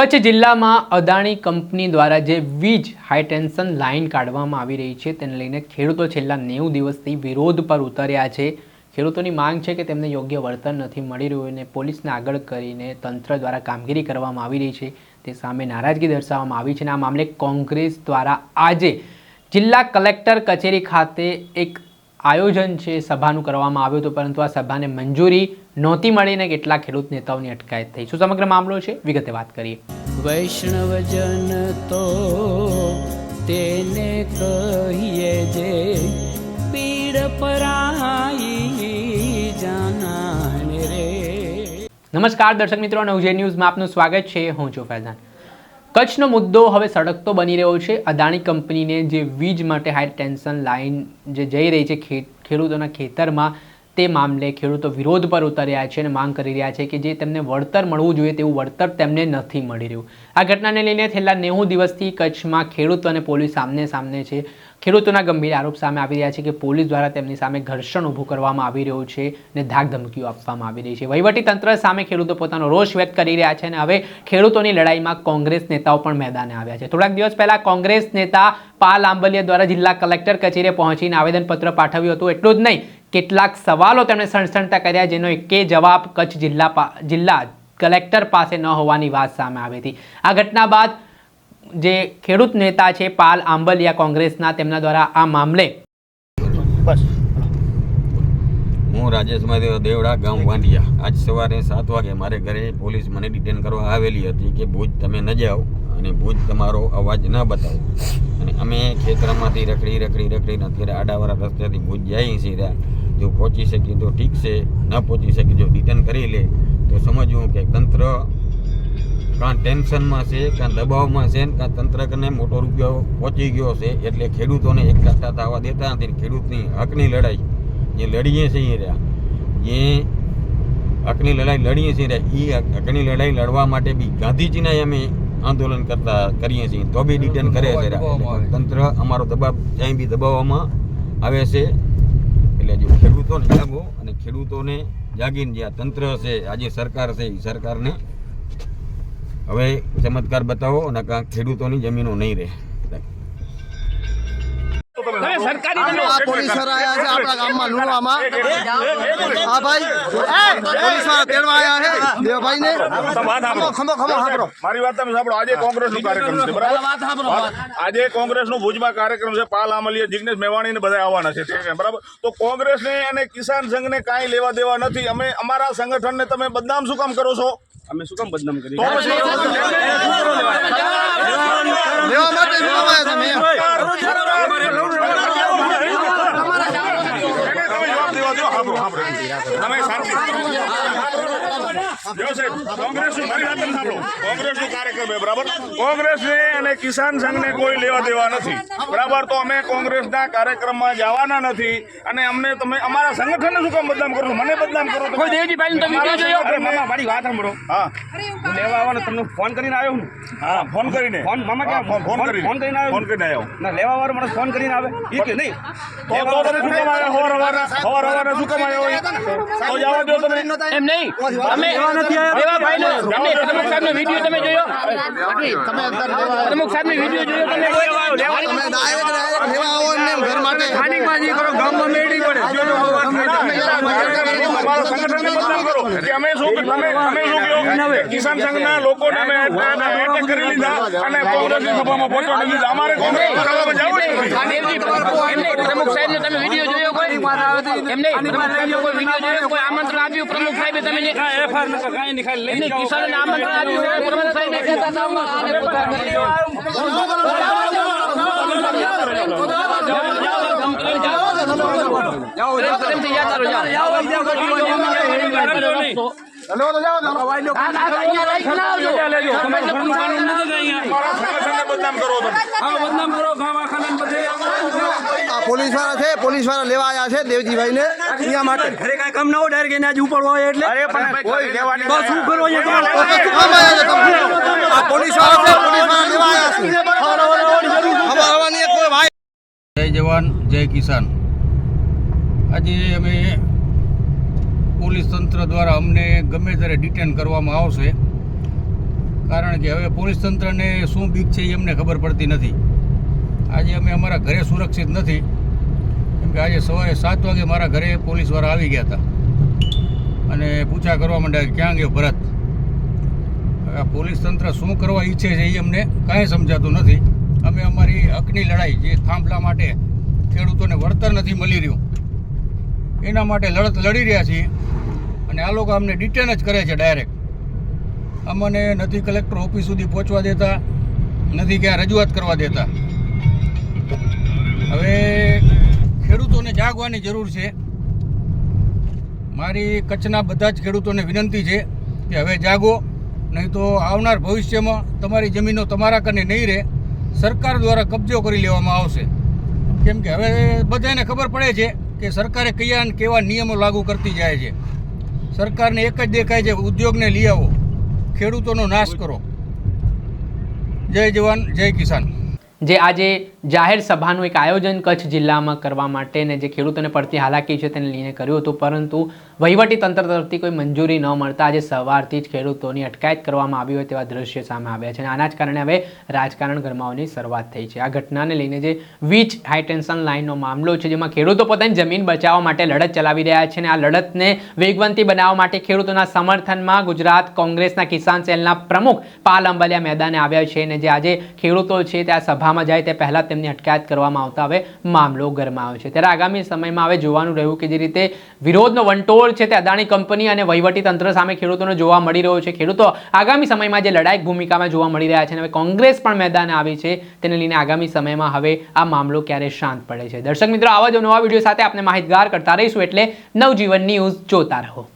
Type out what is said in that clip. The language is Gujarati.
કચ્છ જિલ્લામાં અદાણી કંપની દ્વારા જે વીજ હાઈટેન્શન લાઇન કાઢવામાં આવી રહી છે, તેને લઈને ખેડૂતો છેલ્લા નેવું દિવસથી વિરોધ પર ઉતર્યા છે. ખેડૂતોની માંગ છે કે તેમને યોગ્ય વળતર નથી મળી રહ્યું અને પોલીસને આગળ કરીને તંત્ર દ્વારા કામગીરી કરવામાં આવી રહી છે. તે સામે નારાજગી દર્શાવવામાં આવી છે અને આ મામલે કોંગ્રેસ દ્વારા આજે જિલ્લા કલેક્ટર કચેરી ખાતે એક આયોજન છે, સભાનું કરવામાં આવ્યું હતું, પરંતુ આ સભાને મંજૂરી નહોતી મળીને કેટલા ખેડૂત નેતાઓની અટકાયત થઈ. શું સમગ્ર મામલો છે? વિગતે વાત કરીએ. વૈષ્ણવજન તો તેને કહીએ જે પીડ પરાઈ જાનાને રે. નમસ્કાર દર્શક મિત્રો નવજે ન્યૂઝમાં આપનું સ્વાગત છે. હું છું ફૈઝાન. કચ્છનો મુદ્દો હવે સળગતો બની રહ્યો છે. અદાણી કંપનીને જે વીજ માટે હાઈ ટેન્શન લાઇન જે જઈ રહી છે ખેડૂતોના ખેતરમાં તે મામલે ખેડૂતો વિરોધ પર ઉતર્યા છે અને માંગ કરી રહ્યા છે કે જે તેમને વળતર મળવું જોઈએ તેવું વળતર તેમને નથી મળી રહ્યું. આ ઘટનાને લઈને છેલ્લા નેવું દિવસથી કચ્છમાં ખેડૂતો અને પોલીસ સામને સામને છે. ખેડૂતોના ગંભીર આરોપ સામે આવી રહ્યા છે કે પોલીસ દ્વારા તેમની સામે ઘર્ષણ ઊભું કરવામાં આવી રહ્યું છે અને ધાક ધમકીઓ આપવામાં આવી રહી છે. વહીવટી તંત્ર સામે ખેડૂતો પોતાનો રોષ વ્યક્ત કરી રહ્યા છે અને હવે ખેડૂતોની લડાઈમાં કોંગ્રેસ નેતાઓ પણ મેદાને આવ્યા છે. થોડાક દિવસ પહેલાં કોંગ્રેસ નેતા પાલ આંબલિયા દ્વારા જિલ્લા કલેક્ટર કચેરીએ પહોંચીને આવેદનપત્ર પાઠવ્યું હતું. એટલું જ નહીં કેટલાક સવાલો તેમણે સણસણતા કર્યા, જેનો એકે જવાબ કચ્છ જિલ્લા જિલ્લા કલેક્ટર પાસે ન હોવાની વાત સામે આવી હતી. આ ઘટના બાદ જે ખેડૂત નેતા છે પાલ આંબલિયા કોંગ્રેસના, તેમના દ્વારા આ મામલે હું રાજેશ મહાદેવ દેવડા, ગામ વાંડિયા. આજ સવારે સાત વાગે મારે ઘરે પોલીસ મને ડિટેન કરવા આવેલી હતી કે ભુજ તમે ન જાઓ અને ભુજ તમારો અવાજ ન બતાવો. અને અમે ખેતરમાંથી રખડી રખડી, રખડીને અત્યારે આડાવાળા રસ્તેથી ભુજ જઈએ છીએ જો પહોંચી શકીએ તો ઠીક છે ન પહોંચી શકીએ જો રિટર્ન કરી લે તો સમજવું કે તંત્ર કાં ટેન્શનમાં છે કાં દબાવમાં છે ને કાં તંત્ર કને મોટો રૂપિયો પહોંચી ગયો છે એટલે ખેડૂતોને એકઠા થવા દેતા નથી ખેડૂતની હકની લડાઈ. જે લડીએ છીએ રહ્યા. જે હકની લડાઈ લડીએ છીએ રહ્યા એ હકની લડાઈ લડવા માટે બી ગાંધીજીના અમે આંદોલન કરતા કરીએ છીએ. તો બી ડિટેન કરે છે. તંત્ર અમારો દબાવ ક્યાંય બી દબાવવામાં આવે છે. એટલે ખેડૂતોને જાગો અને ખેડૂતોને જાગીને જે આ તંત્ર છે, આજે સરકાર છે એ સરકારને હવે ચમત્કાર બતાવો અને કાં ખેડૂતોની જમીનો નહીં રહે. આ પોલીસર આયા છે આપણા ગામમાં લુણવામાં હા ભાઈ પોલીસવાળા તેડવા આયા છે દેવભાઈ ને ખમો ખમો ખમો હાંભળો. મારી વાત તમે સાંભળો આજે કોંગ્રેસનું કાર્યક્રમ છે બરાબર આજે કોંગ્રેસનું ભુજમાં કાર્યક્રમ છે પાલ આમલિયા જિગ્નેશ મેવાણી ને બધા આવવાના છે છે, બરાબર તો કોંગ્રેસ ને અને કિસાન સંઘ ને કાંઈ લેવા દેવા નથી અમે અમારા સંગઠન ને તમે બદનામ શું કામ કરો છો અમે શું કામ બદનામ કરી? લેવા માટે શું તમે એમ? એને તમે જવાબ દેવા દો સાંભળો સાંભળો તમે શાંતિ જો સાહેબ, કોંગ્રેસનું તમે કાર્યક્રમ બરાબર? કોંગ્રેસને અને કિસાન સંઘને કોઈ લેવા દેવા નથી. બરાબર? તો અમે કોંગ્રેસના કાર્યક્રમમાં જવાના નથી અને અમને તમે અમારા સંગઠનને શું કામ બદનામ કરો મને બદનામ કરો તમે. કોઈ દેવજીભાઈનો તો જોયો? મામા, મારી વાત સાંભળો. હા. હું લેવા આવવાનો તમને ફોન કરીને આવ્યો હું. હા ફોન કરીને. ફોન મામા કે ક્યાં? ફોન કરીને ફોન કરીને આવ્યો ફોન કરીને આવ્યો. ના લેવા વાળો મને ફોન કરીને આવે. એ કે નહીં. તો તો તમે શું કમાયો? હોર હવાના હોર હવાના શું કમાયો? હોય? તો જવા દો તમે. એમ નહીં. અમે પ્રમુખ સાહેબનો વીડિયો તમે જોયો? તમે અંદર લેવા પ્રમુખ સાહેબનો વીડિયો જોયો તમે તમે ડાયરેક્ટ ડાયરેક્ટ લેવા આવો ને ઘર માટે. સંગઠનને બદનામ કરો કે અમે શું તમે તમે શું કહો કિસાન સંઘના લોકોને અમે એટેક કરી લીધા અને કોંગ્રેસની સભામાં પહોંચવા દીધા. અમારે કોંગ્રેસની સભામાં જવું નથી. પ્રમુખ સાહેબનો તમે વીડિયો જોયો કોઈ? એમને પ્રમુખ સાહેબનો કોઈ વીડિયો જોયો? કોઈ આમંત્રણ આપ્યું? પ્રમુખ સાહેબે તમે કિસાનોને આમંત્રણ આપ્યું હોય, પ્રમુખ સાહેબે કહેતા હતા હું આને જાઓ. પ્રેમથી યાદ કરો, જાઓ. તો જાઓ આ પોલીસવાળા છે પોલીસવાળા લેવા આયા છે દેવજીભાઈ ને અહીંયા માટે. ઘરે કઈ કામ ના હોય ડાયરેક્ટ એને આજ ઉપર હોય એટલે. કોઈ લેવાની બસ શું કરો અહીંયા શું કામ આયા છે તમે આ પોલીસવાળા છે પોલીસવાળા લેવા આવ્યા છે. ખબર કોઈ ભાઈ જય જવાન જય કિસાન. આજે અમે પોલીસ તંત્ર દ્વારા અમને ગમે ત્યારે ડિટેન કરવામાં આવશે. કારણ કે હવે પોલીસ તંત્રને શું બીક છે એ અમને ખબર પડતી નથી. આજે અમે અમારા ઘરે સુરક્ષિત નથી. કેમ કે આજે સવારે સાત વાગે મારા ઘરે પોલીસવાળા આવી ગયા હતા. અને પૂછા કરવા માંડ્યા ક્યાં ગયો ભરત? આ પોલીસ તંત્ર શું કરવા ઈચ્છે છે એ અમને કાંઈ સમજાતું નથી. અમે અમારી હકની લડાઈ જે થાંભલા માટે ખેડૂતોને વળતર નથી મળી રહ્યું. એના માટે લડત લડી રહ્યા છીએ. અને આ લોકો અમને ડિટેન જ કરે છે ડાયરેક્ટ અમને નથી કલેક્ટર ઓફિસ સુધી પહોંચવા દેતા, નથી ક્યાં રજૂઆત કરવા દેતા. હવે ખેડૂતોને જાગવાની જરૂર છે. મારી કચ્છના બધા જ ખેડૂતોને વિનંતી છે કે હવે જાગો, નહીં તો આવનાર ભવિષ્યમાં તમારી જમીનો તમારા કને નહીં રહે. સરકાર દ્વારા કબજો કરી લેવામાં આવશે. કેમ કે હવે બધાને ખબર પડે છે કે સરકારે કયા કેવા નિયમો લાગુ કરતી જાય છે. સરકારને એક જ દેખાય છે, ઉદ્યોગને લઈ આવો. ખેડૂતોનો નાશ કરો. જય જવાન, જય કિસાન. જે આજે જાહેર સભાનું એક આયોજન કચ્છ જિલ્લામાં કરવા માટે ને જે ખેડૂતોને પડતી હાલાકી છે તેને લઈને કર્યું હતું. પરંતુ વહીવટી તંત્ર તરફથી કોઈ મંજૂરી ન મળતા આજે સવારથી જ ખેડૂતોની અટકાયત કરવામાં આવી હોય તેવા દ્રશ્ય સામે આવ્યા છે અને આના જ કારણે હવે રાજકારણ ગરમાવાની શરૂઆત થઈ છે. આ ઘટનાને લઈને જે વીજ હાઈટેન્શન લાઇનનો મામલો છે, જેમાં ખેડૂતો પોતાની જમીન બચાવવા માટે લડત ચલાવી રહ્યા છે અને આ લડતને વેગવંતી બનાવવા માટે ખેડૂતોના સમર્થનમાં ગુજરાત કોંગ્રેસના કિસાન સેલના પ્રમુખ પાલ અંબલિયા મેદાને આવ્યા છે અને જે આજે ખેડૂતો છે તે આ સભામાં જાય તે પહેલાં તેમની અટકાયત કરવામાં આવતા હવે મામલો ગરમાયો છે. ત્યારે આગામી સમયમાં હવે જોવાનું રહ્યું કે જે રીતે વિરોધનો વંટોળ છે તે અદાણી કંપની અને વહીવટી તંત્ર સામે ખેડૂતોને જોવા મળી રહ્યો છે. ખેડૂતો આગામી સમયમાં જે લડાયક ભૂમિકામાં જોવા મળી રહ્યા છે અને હવે કોંગ્રેસ પણ મેદાને આવી છે, તેને લઈને આગામી સમયમાં હવે આ મામલો ક્યારે શાંત પડે છે. દર્શક મિત્રો, આવા જ નવા વીડિયો સાથે આપણે માહિતગાર કરતા રહીશું એટલે નવજીવન ન્યૂઝ જોતા રહો.